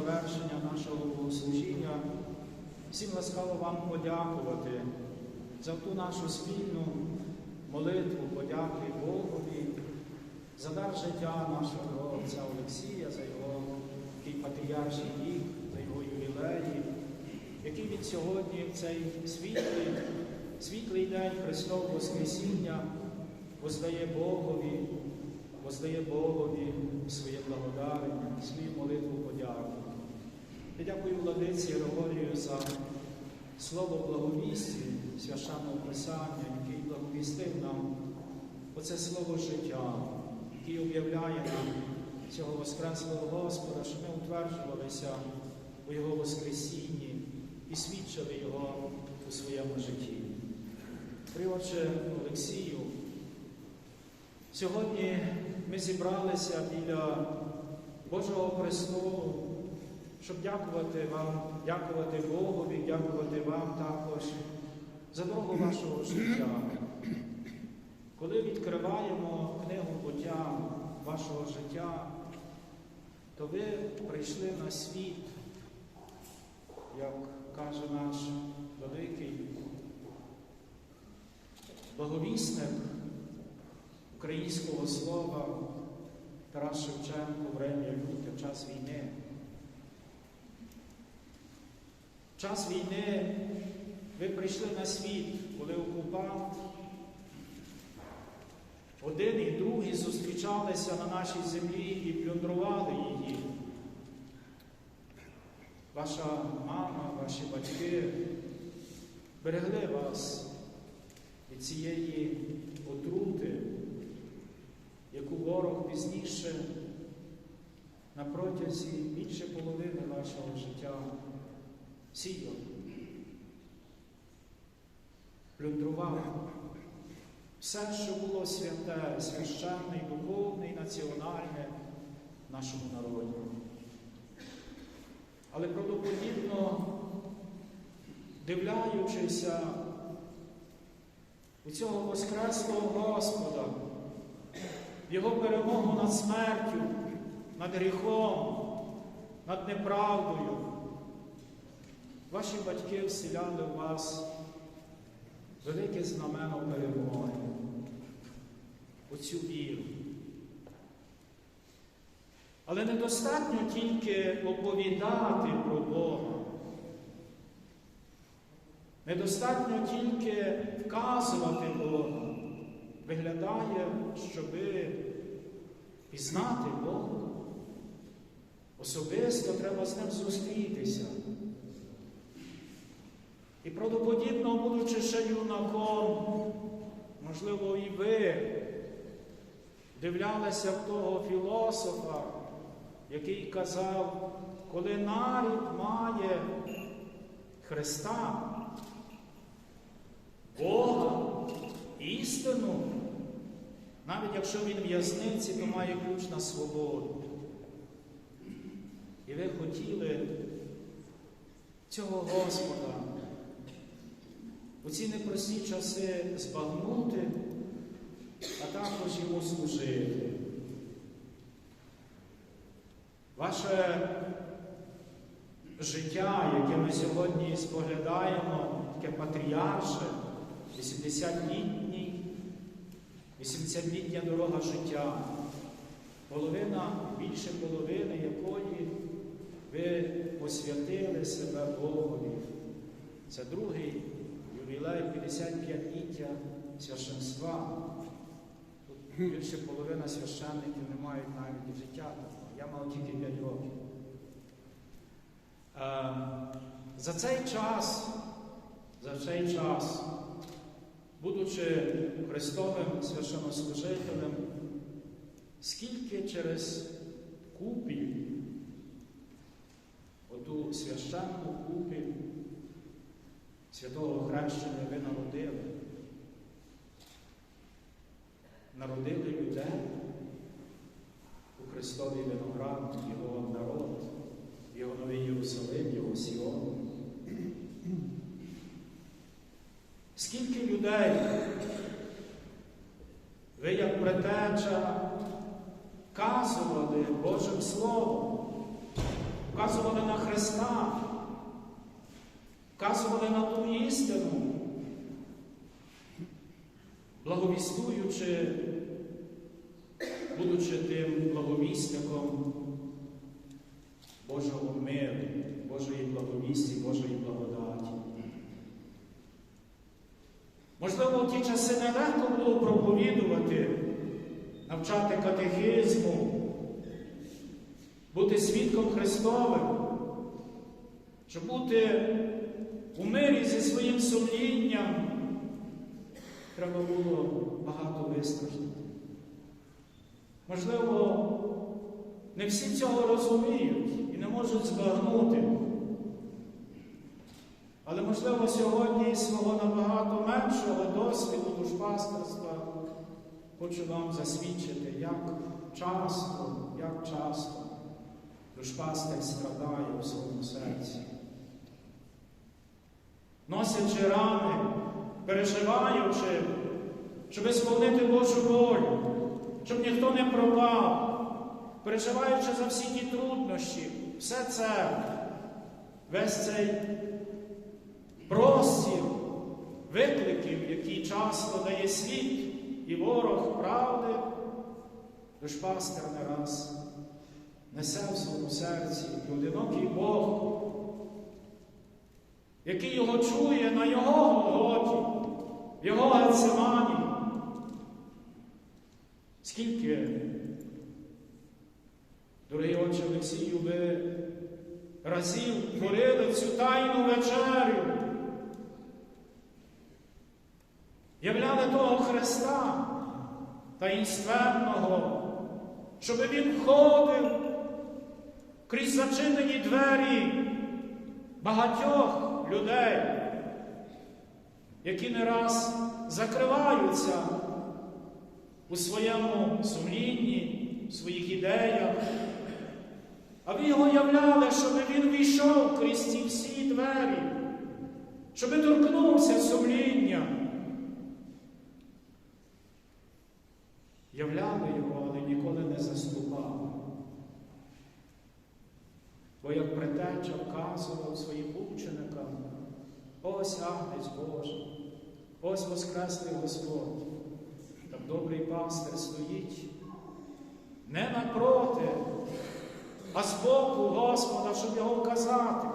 завершення нашого богослужіння всім ласкаво вам подякувати за ту нашу спільну молитву, подяки Богові, за дар життя нашого отця Олексія, за його патріарший вік, за його ювілеї, який від сьогодні в цей світлий, світлий день Христового Воскресіння воздає Богові, воздає Богові своє благодарення, свою молитву подяку. Я дякую владиці Григорію за слово благовісті, священного Писання, який благовістив нам оце слово життя, який об'являє нам цього Воскреслого Господа, щоб ми утверджувалися у Його Воскресінні і свідчили Його у своєму житті. Приотче Олексію, сьогодні ми зібралися біля Божого престолу, щоб дякувати вам, дякувати Богові, дякувати вам також за дорогу вашого життя. Коли відкриваємо книгу буття вашого життя, то ви прийшли на світ, як каже наш великий благовісник українського слова Тарас Шевченко время люте, в час війни. В час війни ви прийшли на світ, коли окупант один і другий зустрічалися на нашій землі і плюндрували її. Ваша мама, ваші батьки берегли вас від цієї отрути, яку ворог пізніше на протязі більше половини вашого життя сіяв, плюндрував все, що було святе, священне, духовне і національне нашому народі. Але правдоподібно, дивляючися у цього Воскреслого Господа, Його перемогу над смертю, над гріхом, над неправдою, ваші батьки вселяли в вас велике знамено перемоги, оцю віру. Але недостатньо тільки оповідати про Бога. Недостатньо тільки вказувати Бога. Виглядає, щоби пізнати Бога. Особисто треба з ним зустрітися. І правдоподібно, будучи ще юнаком, можливо, і ви дивлялися в того філософа, який казав, коли нарід має Христа, Бога, істину, навіть якщо він в'язниці, то має ключ на свободу. І ви хотіли цього Господа у ці непрості часи збагнути, а також йому служити. Ваше життя, яке ми сьогодні споглядаємо, таке патріарше, 80-літній, 80-літня дорога життя, половина, більше половини якої ви посвятили себе Богові. Це другий ювілей 55-ліття священства. Тут більше половина священників не мають навіть життя. Я мав тільки 5 років. За цей час, за цей час, будучи Христовим священнослужителем, скільки через купіль, оту священну купіль святого хрещення ви народили, народили людей у Христовій виноград, Його народ, Його новий Єрусалим, Його Сіон. Скільки людей ви, як предтеча, вказували Божим Словом, вказували на Христа, вказували на ту істину, благовістуючи, будучи тим благовісником Божого миру, Божої благовісті, Божої благодаті. Можливо, в ті часи нелегко було проповідувати, навчати катехизму, бути свідком Христовим, щоб бути у мирі зі своїм сумлінням, треба було багато вистраждати. Можливо, не всі цього розуміють і не можуть збагнути. Але, можливо, сьогодні свого набагато меншого досвіду душпастерства хочу вам засвідчити, як часто, як часто душпастер страдає у своєму серці. Носячи рани, переживаючи, щоб сповнити Божу волю, щоб ніхто не пропав, переживаючи за всі ті труднощі, все це, весь цей простір викликів, які часто дає світ і ворог правди, душпастер не раз несе в своєму серці і одинокий Бог, який його чує на його Голготі, в його Гецимані. Скільки, дорогий отче Олексію, ви разів творили цю тайну вечерю, являли того Христа таїнственного, щоб Він входив крізь зачинені двері багатьох людей, які не раз закриваються у своєму сумлінні, в своїх ідеях. А ви його являли, щоб він війшов крізь ці всі двері, щоб торкнувся сумління. Являли його, але ніколи не заступали. Бо як предтеча вказував своїм ученикам, ось Агнець Божий, ось Воскреслий Господь, так добрий пастир стоїть не напроти, а з боку Господа, щоб його вказати,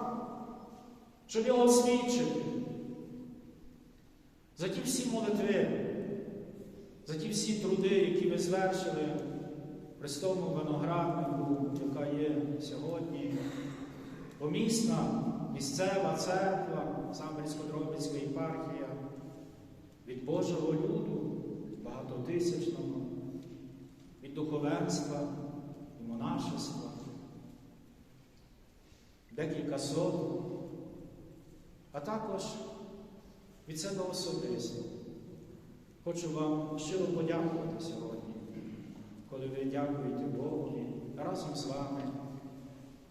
щоб його свідчити. За ті всі молитви, за ті всі труди, які ви звершили Христовому винограднику, яка є сьогодні, помісна місцева церква, Самбірсько-Дробицька єпархія, від Божого люду, багатотисячного, від духовенства і монашества, декілька сот, а також від себе особисто. Хочу вам щиро подякувати сьогодні, коли ви дякуєте Богові разом з вами,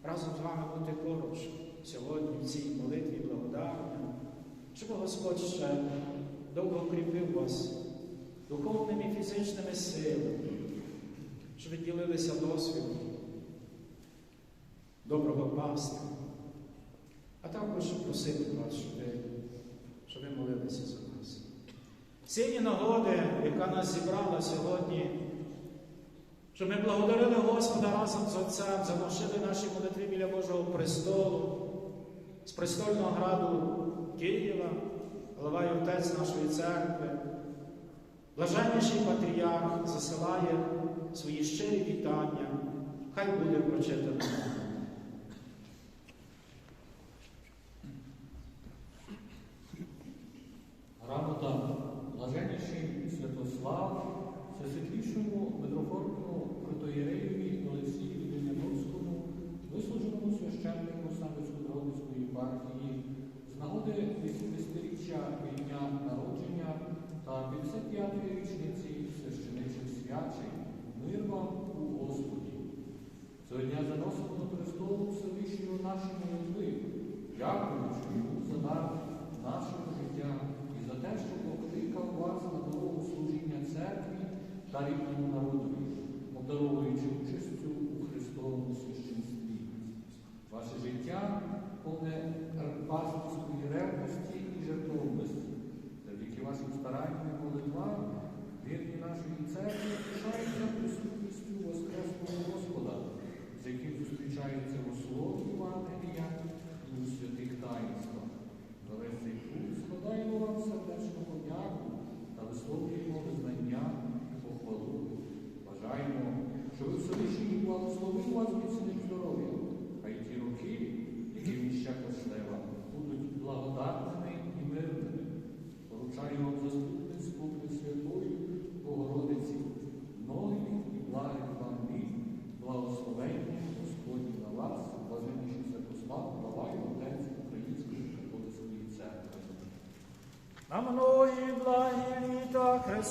разом з вами бути поруч сьогодні в цій молитві благодарення, щоб Господь ще довго кріпив вас духовними і фізичними силами, щоб ви ділилися досвідом доброго пастора, а також просити вас, щоб ви, щоб ви молилися за нас. Цієї нагоди, яка нас зібрала сьогодні, щоб ми благодарили Господа разом з Отцем, заношили наші молитви біля Божого престолу, з престольного граду Києва, глава і отець нашої церкви, блаженніший патріарх засилає свої щирі вітання, хай буде прочитано. Нагоди 80-річчя від дня народження та 55-ї річниці священичих свячень, мир вам у Господі. Цього дня заносимо до престолу Всевишнього наші молитви, дякуючи йому за дар нашого життя і за те, що покликав вас на дорогу служіння церкві та рідному народові, обдаровуючи участю Exactly. На